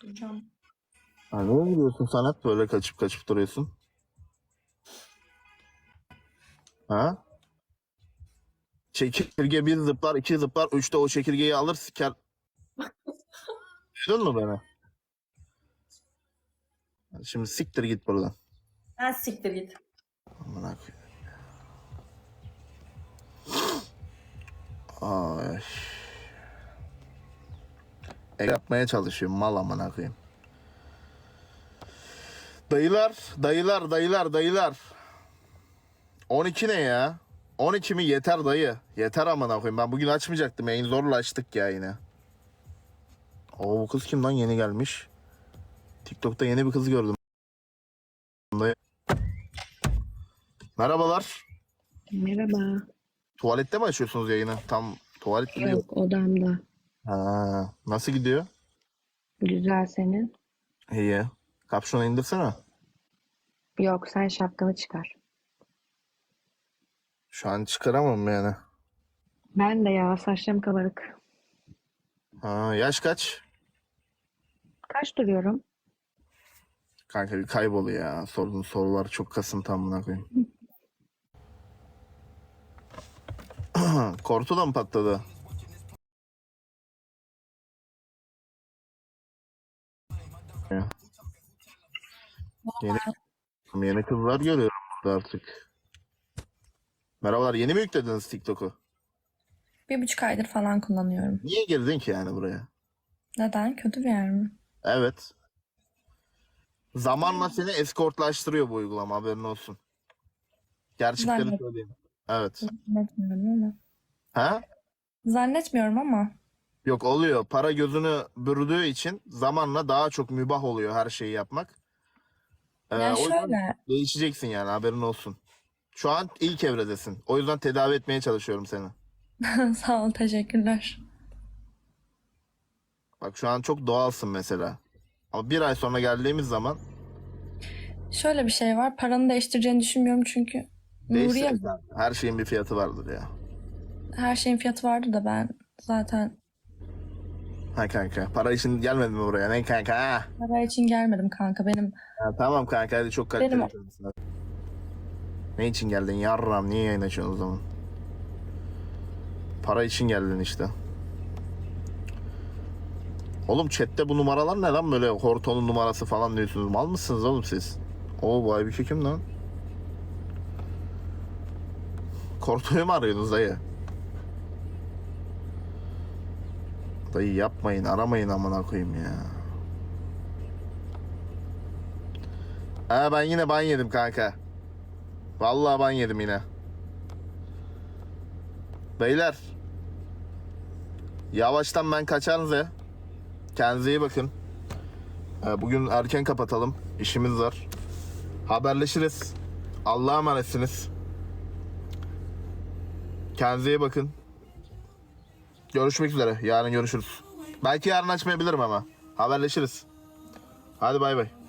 Duracağım. Ha, nereye gidiyorsun sen hep böyle kaçıp kaçıp duruyorsun? Ha? Çekirge bir zıplar, iki zıplar, üçte o çekirgeyi alır siker. Duydun mu beni? Şimdi siktir git buradan. Ha siktir git. Koyayım. Ay. E yapmaya çalışıyorum mal amına koyayım. Dayılar, dayılar, dayılar, dayılar. 12 ne ya? 12 mi yeter dayı? Yeter amına koyayım. Ben bugün açmayacaktım. Yayın zorla açtık ya yine. Oo bu kız kim lan yeni gelmiş? TikTok'ta yeni bir kız gördüm. Dayı. Merhabalar. Merhaba. Tuvalette mi açıyorsunuz yayını? Tam tuvalet yok. Yok odamda. Ha, nasıl gidiyor? Güzel senin. İyi. Kapşonu indirsene. Yok sen şapkanı çıkar. Şu an çıkaramam yani. Ben de ya saçlarım kabarık. Ha, yaş kaç? Kaç duruyorum? Kanka bir kaybol ya. Sorduğun sorular çok kasıntı amına koyayım. Kortu da mı patladı? Yeni, yeni kızlar görüyorum burada artık. Merhabalar, yeni mi yüklediniz TikTok'u? Bir buçuk aydır falan kullanıyorum. Niye girdin ki yani buraya? Neden? Kötü bir yer mi? Evet. Zamanla seni eskortlaştırıyor bu uygulama haberin olsun. Gerçekleri Zannet- söyleyeyim. Evet. Zannetmiyorum ama. Ha? Zannetmiyorum ama. Yok oluyor. Para gözünü bürüdüğü için zamanla daha çok mübah oluyor her şeyi yapmak. Ee, Ya o yüzden şöyle. değişeceksin yani haberin olsun. Şu an ilk evredesin. O yüzden tedavi etmeye çalışıyorum seni. Sağ ol, teşekkürler. Bak şu an çok doğalsın mesela. Ama bir ay sonra geldiğimiz zaman Şöyle bir şey var. Paranı değiştireceğini düşünmüyorum çünkü Nuriye. Her şeyin bir fiyatı vardır ya. her şeyin fiyatı vardı da ben zaten Ha kanka. Para için gelmedin mi buraya? Ne kanka? Ha? para için gelmedim kanka. Benim Ha, tamam kanka hadi çok kaliteli. Benim- bir. Ne için geldin yarram? Niye yayın açıyorsun o zaman? Para için geldin işte. Oğlum chatte bu numaralar ne lan böyle hortonun numarası falan diyorsunuz. Mal mısınız oğlum siz? Oo bu Aybüke kim lan? Korto'yu mu arıyorsunuz dayı? Dayı yapmayın aramayın amına koyayım ya. Ha ben yine ban yedim kanka. Vallahi ban yedim yine. Beyler. Yavaştan ben kaçarınıza. Kendinize iyi bakın. Ee, Bugün erken kapatalım. İşimiz var. Haberleşiriz. Allah'a emanetsiniz. Kendinize iyi bakın. Görüşmek üzere. Yarın görüşürüz. Belki yarın açmayabilirim ama. Haberleşiriz. Hadi bay bay.